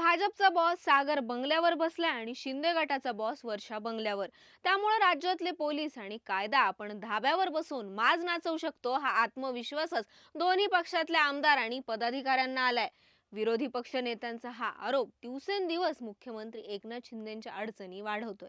भाजपचा बॉस सागर बंगल्यावर बसलाय आणि शिंदे गटाचा बॉस वर्षा बंगल्यावर. त्यामुळे राज्यातले पोलीस आणि कायदा आपण धाब्यावर बसून माज नाचवू शकतो हा आत्मविश्वासच दोन्ही पक्षातल्या आमदार आणि पदाधिकाऱ्यांना आलाय. विरोधी पक्ष नेत्यांचा हा आरोप दिवसेंदिवस मुख्यमंत्री एकनाथ शिंदेच्या अडचणी वाढवतोय.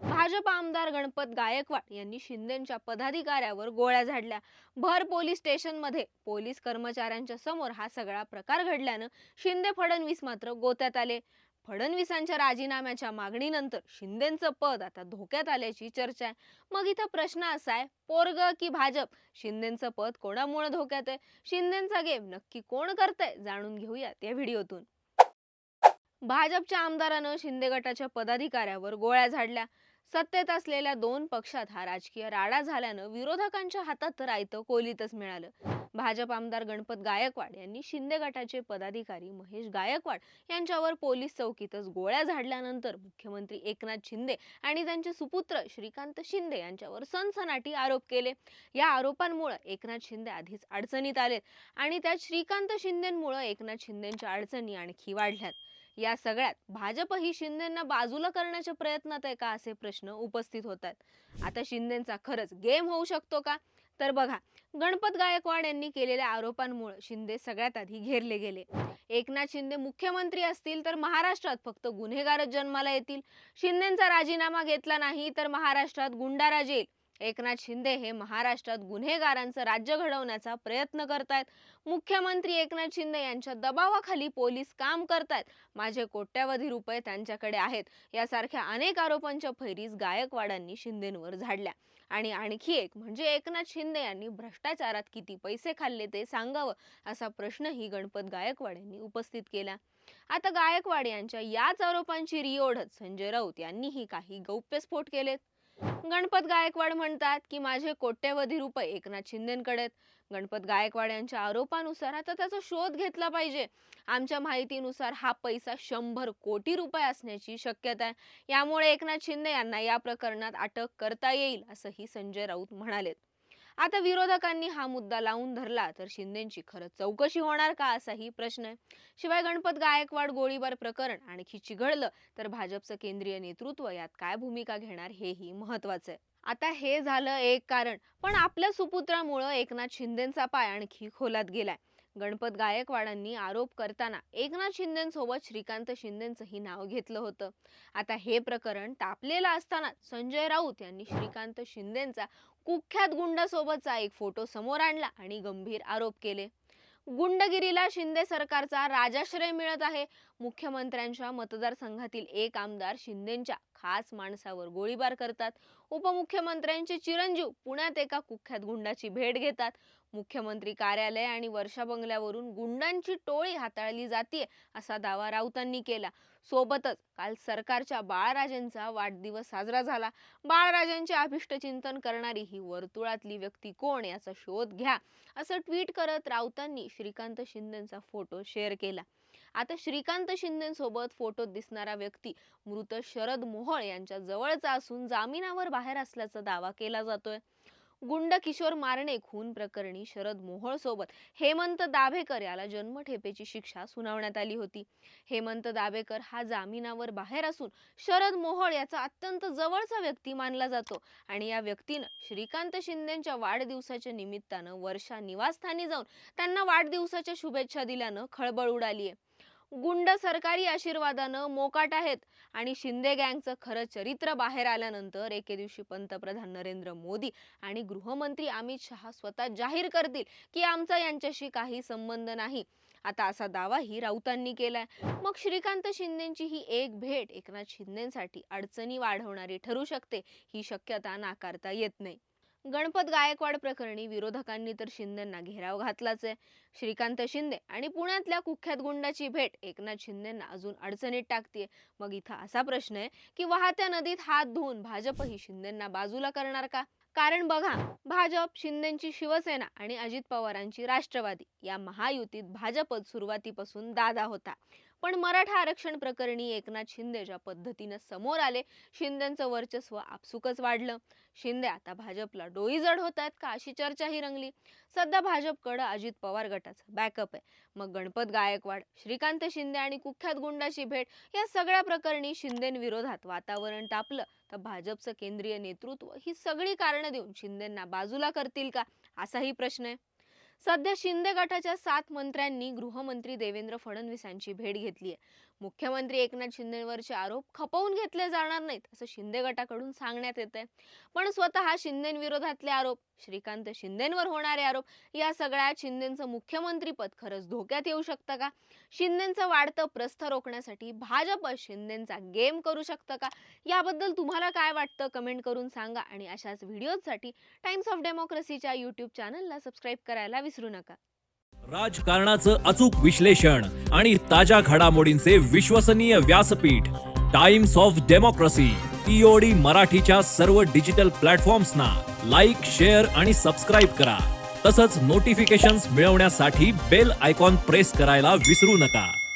भाजप आमदार गणपत गायकवाड यांनी शिंदेच्या पदाधिकाऱ्यावर गोळ्या झाडल्या. भर पोलीस स्टेशनमध्ये पोलीस कर्मचाऱ्यांच्या समोर हा सगळा प्रकार घडल्यानं शिंदे फडणवीस मात्र गोत्यात आले. फडणवीसांच्या राजीनाम्याच्या मागणीनंतर शिंदेचं पद आता धोक्यात आल्याची चर्चा आहे. मग इथं प्रश्न असा आहे पोरग की भाजप? शिंदेचं पद कोणामुळे धोक्यात आहे? शिंदेचा गेम नक्की कोण करतंय? जाणून घेऊयात या व्हिडिओतून. भाजपच्या आमदारानं शिंदे गटाच्या पदाधिकाऱ्यावर गोळ्या झाडल्या. सत्तेत असलेल्या दोन पक्षात हा राजकीय राडा झाल्यानं विरोधकांच्या हातात तर आयतं कोलीतच मिळालं. भाजप आमदार गणपत गायकवाड यांनी शिंदे गटाचे पदाधिकारी महेश गायकवाड यांच्यावर पोलीस चौकीतच गोळ्या झाडल्यानंतर मुख्यमंत्री एकनाथ शिंदे आणि त्यांचे सुपुत्र श्रीकांत शिंदे यांच्यावर सनसनाटी आरोप केले. या आरोपांमुळे एकनाथ शिंदे आधीच अडचणीत आलेत आणि त्यात श्रीकांत शिंदेमुळे एकनाथ शिंदेच्या अडचणी आणखी वाढल्यात. या सगळ्यात. भाजपही शिंदेना बाजूला करण्याच्या प्रयत्नात आहे का? असे प्रश्न उपस्थित होतात आता शिंदेचा खरंच गेम होऊ शकतो का? तर बघा गणपत गायकवाड यांनी केलेल्या आरोपांमुळे शिंदे सगळ्यात आधी घेरले गेले. एकनाथ शिंदे मुख्यमंत्री असतील तर महाराष्ट्रात फक्त गुन्हेगारच जन्माला येतील. शिंदेचा राजीनामा घेतला नाही तर महाराष्ट्रात गुंडाराज येईल. एकनाथ शिंदे हे महाराष्ट्रात गुन्हेगारांचं राज्य घडवण्याचा प्रयत्न करतायत. मुख्यमंत्री एकनाथ शिंदे यांच्या दबावाखाली पोलीस काम करतायत. माझे कोट्यावधी रुपये त्यांच्याकडे आहेत. यासारख्या अनेक आरोपांच्या फैरीस गायकवाडांनी शिंदेंवर झाडल्या. आणि आणखी एक म्हणजे एकनाथ शिंदे यांनी भ्रष्टाचारात किती पैसे खाल्ले ते सांगावं असा प्रश्नही गणपत गायकवाड यांनी उपस्थित केला. आता गायकवाड यांच्या याच आरोपांची रिओढत संजय राऊत यांनीही काही गौप्यस्फोट केलेत. गणपत गायकवाड म्हणतात की माझे कोट्यवधी रुपये एकनाथ शिंदेकडे गणपत गायकवाड यांच्या आरोपानुसार आता त्याचा शोध घेतला पाहिजे. आमच्या माहितीनुसार हा पैसा शंभर कोटी रुपये असण्याची शक्यता आहे. यामुळे एकनाथ शिंदे यांना या प्रकरणात अटक करता येईल असंही संजय राऊत म्हणालेत. आता विरोधकांनी हा मुद्दा लावून धरला तर शिंदेची खरंच चौकशी होणार का असाही प्रश्न आहे. शिवाय गणपत गायकवाड गोळीबार प्रकरण आणखी चिघळलं तर भाजपचं केंद्रीय नेतृत्व यात काय भूमिका घेणार हेही महत्वाचं आहे. आता हे झालं एक कारण पण आपल्या सुपुत्रामुळं एकनाथ शिंदेचा पाय आणखी खोलात गेलाय. गणपत गायकवाडांनी आरोप करताना एकनाथ शिंदेसोबत श्रीकांत शिंदेचंही नाव घेतलं होतं. आता हे प्रकरण तापलेलं असताना संजय राऊत यांनी श्रीकांत शिंदेचा कुख्यात गुंडासोबतचा एक फोटो समोर आणला आणि गंभीर आरोप केले. गुंडगिरीला शिंदे सरकारचा राजाश्रय मिळत आहे. मुख्यमंत्र्यांच्या मतदारसंघातील एक आमदार शिंदेच्या खास माणसावर गोळीबार करतात. उपमुख्यमंत्र्यांचे चिरंजीव पुण्यात एका कुख्यात गुंडाची भेट घेतात. मुख्यमंत्री कार्यालय आणि वर्षा बंगल्यावरून गुंडांची टोळी हाताळली जाते असा दावा राऊतांनी केला. सोबतच काल सरकारच्या बाळराजेंचा वाढदिवस साजरा झाला. बाळराजांचे अभिष्टचिंतन करणारी ही वर्तुळातली व्यक्ती कोण याचा शोध घ्या असं ट्विट करत राऊतांनी श्रीकांत शिंदेचा फोटो शेअर केला. आता श्रीकांत शिंदेसोबत फोटोत दिसणारा व्यक्ती मृत शरद मोहोळ यांच्या जवळचा असून जामिनावर बाहेर असल्याचा दावा केला जातोय. गुंड किशोर मारणे खून प्रकरणी शरद मोहोळ सोबत हेमंत दाभेकर याला जन्मठेपेची शिक्षा सुनावण्यात आली होती. हेमंत दाभेकर हा जामिनावर बाहेर असून शरद मोहोळ याचा अत्यंत जवळचा व्यक्ती मानला जातो आणि या व्यक्तीनं श्रीकांत शिंदेच्या वाढदिवसाच्या निमित्तानं वर्षा निवासस्थानी जाऊन त्यांना वाढदिवसाच्या शुभेच्छा दिल्यानं खळबळ उडालीये. गुंड सरकारी आशीर्वादानं मोकाट आहेत. आणि शिंदे गँगचं खरं चरित्र बाहेर आल्यानंतर एके दिवशी पंतप्रधान नरेंद्र मोदी आणि गृहमंत्री अमित शहा स्वतः जाहीर करतील की आमचा यांच्याशी काही संबंध नाही. आता असा दावाही राऊतांनी केलाय. मग श्रीकांत शिंदेची ही एक भेट एकनाथ शिंदेसाठी अडचणी वाढवणारी ठरू शकते ही शक्यता नाकारता येत नाही. गणपत गायकवाड प्रकरणी विरोधकांनी तर शिंदेंना घेराव घातलाच आहे श्रीकांत शिंदे आणि पुण्यातल्या कुख्यात गुंडाची भेट एकनाथ शिंदेंना अजून अडचणीत टाकतीये. मग इथं असा प्रश्न आहे की वाहत्या नदीत हात धुवून भाजपही शिंदेंना बाजूला करणार का? कारण बघा भाजप शिंदेची शिवसेना आणि अजित पवारांची राष्ट्रवादी या महायुतीत भाजपच सुरुवातीपासून दादा होता. पण मराठा आरक्षण प्रकरणी एकनाथ शिंदे ज्या पद्धतीनं समोर आले शिंदेचं वर्चस्व आपसुकच वाढलं. शिंदे आता भाजपला डोईजड होत आहेत का अशी चर्चाही रंगली. सध्या भाजपकडं अजित पवार गटाचा बॅकअप आहे. मग गणपत गायकवाड श्रीकांत शिंदे आणि कुख्यात गुंडाची भेट या सगळ्या प्रकरणी शिंदेविरोधात वातावरण तापलं. तर भाजपचं केंद्रीय नेतृत्व ही सगळी कारणं देऊन शिंदेंना बाजूला करतील का? असाही प्रश्न आहे. सध्या शिंदे गटाच्या सात मंत्र्यांनी गृहमंत्री देवेंद्र फडणवीसांची भेट घेतली आहे मुख्यमंत्री एकनाथ शिंदेवरचे आरोप खपवून घेतले जाणार नाहीत असं शिंदे गटाकडून सांगण्यात येत आहे पण स्वतः शिंदेविरोधातले आरोप श्रीकांत शिंदेंवर होणारे आरोप या सगळ्यात शिंदेचं मुख्यमंत्रीपद खरंच धोक्यात येऊ शकतं का? शिंदेचं वाढतं प्रस्थ रोखण्यासाठी भाजप शिंदेचा गेम करू शकतं का? याबद्दल तुम्हाला काय वाटतं? कमेंट करून सांगा आणि अशाच व्हिडिओसाठी टाइम्स ऑफ डेमोक्रेसीच्या यूट्यूब चॅनलला सबस्क्राईब करायला विसरू नका. राजकारणाचं अचूक विश्लेषण आणि ताज्या घडामोडींचे विश्वसनीय व्यासपीठ टाइम्स ऑफ डेमोक्रेसी टीओडी मराठीच्या सर्व डिजिटल प्लॅटफॉर्म्सना. लाईक शेअर आणि सबस्क्राईब करा. तसंच नोटिफिकेशन्स मिळवण्यासाठी बेल आयकॉन प्रेस करायला विसरू नका.